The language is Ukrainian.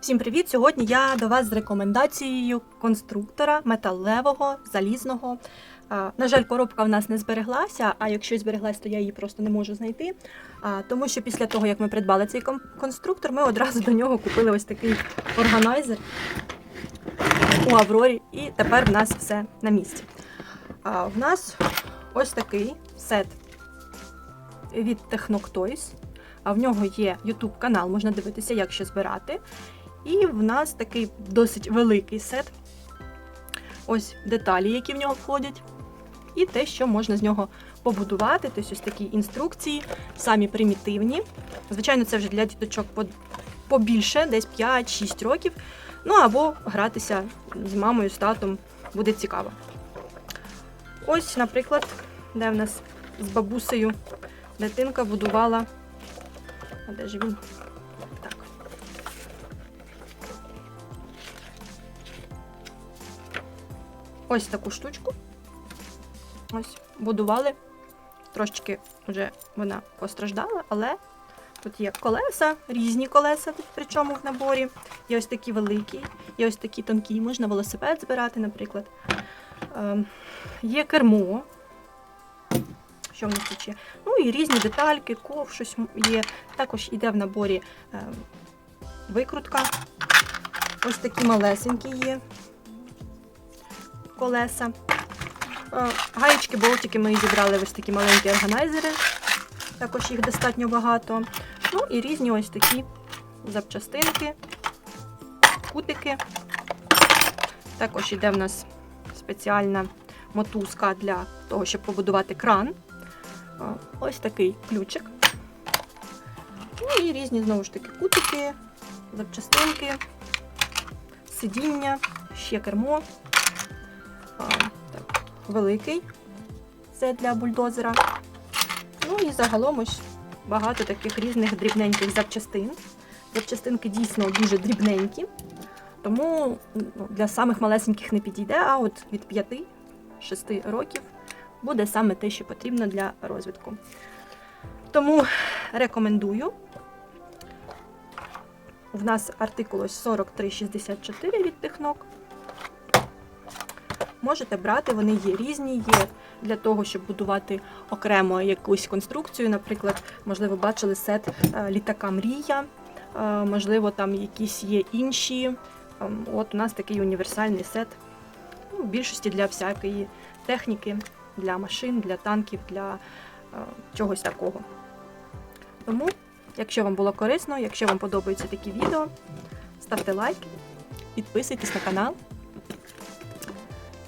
Всім привіт! Сьогодні я до вас з рекомендацією конструктора металевого, залізного. На жаль, коробка в нас не збереглася, а якщо збереглась, то я її просто не можу знайти. Тому що після того, як ми придбали цей конструктор, ми одразу до нього купили ось такий органайзер у Аврорі, і тепер в нас все на місці. В нас ось такий сет від Technoc Toys. А в нього є YouTube канал, можна дивитися, як що збирати. І в нас такий досить великий сет. Ось деталі, які в нього входять, і те, що можна з нього побудувати. Тобто ось такі інструкції, самі примітивні. Звичайно, це вже для діточок побільше, десь 5-6 років. Ну або гратися з мамою, з татом буде цікаво. Ось, наприклад, де в нас з бабусею дитинка будувала. А де ж він? Ось таку штучку. Ось, будували. Трошечки вже вона постраждала, але тут є колеса, різні колеса, причому в наборі. Є ось такі великі, є ось такі тонкі, можна велосипед збирати, наприклад. Ем, є кермо. Що в нас тут ще? Ну і різні детальки, ков, щось є. Також йде в наборі ем, викрутка. Ось такі малесенькі є колеса. Е, Гаєчки, болтики ми зібрали ось такі маленькі органайзери. Також їх достатньо багато. Ну і різні ось такі запчастинки, кутики. Також йде в нас спеціальна мотузка для того, щоб побудувати кран. Е, Ось такий ключик. Ну і різні знову ж таки кутики, запчастинки, сидіння, ще кермо. Так, великий. Це для бульдозера. Ну і загалом ось багато таких різних дрібненьких запчастин. Запчастинки дійсно дуже дрібненькі, тому ну, для самих малесеньких не підійде, а от від 5-6 років буде саме те, що потрібно для розвитку. Тому рекомендую. В нас артикул ось 4364 від Технок. Можете брати, вони є різні, є для того, щоб будувати окремо якусь конструкцію. Наприклад, можливо, бачили сет е, літака Мрія, е, можливо, там якісь є інші. Ем, От у нас такий універсальний сет. Ну, в більшості для всякої техніки, для машин, для танків, для е, чогось такого. Тому, якщо вам було корисно, якщо вам подобаються такі відео, ставте лайк, підписуйтесь на канал.